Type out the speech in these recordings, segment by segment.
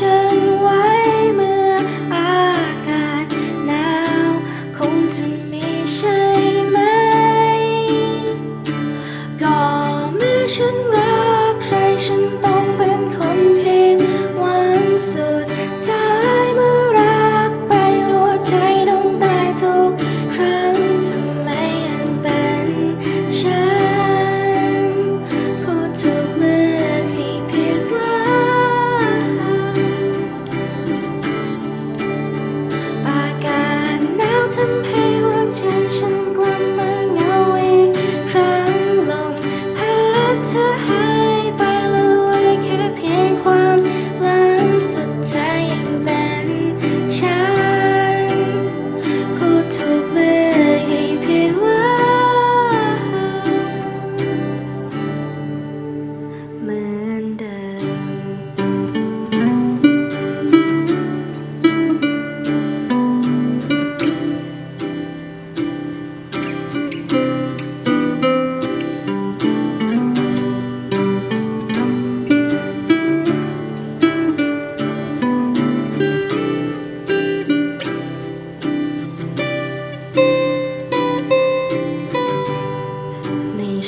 ฉันไวเมื่ออากาศหนาว คงจะมีใช่ไหม ก็เมื่ฉันรักใครฉันต้องเป็นคนผิดวันสุดท้ายเมื่อรักไปหัวใจต้องตายทุกครั้ง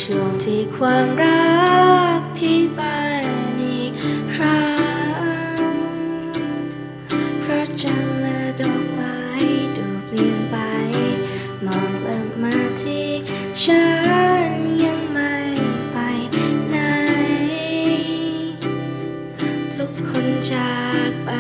ช่วงที่ความรักพี่บานอีกครั้งเพราะจัละดอกไม้ดูเปลี่ยนไป มองกลับมาที่ฉันยังไม่ไปไหน ทุกคนจากไป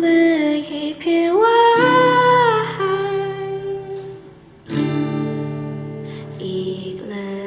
เลือกให้เพียงว่า อีกเลย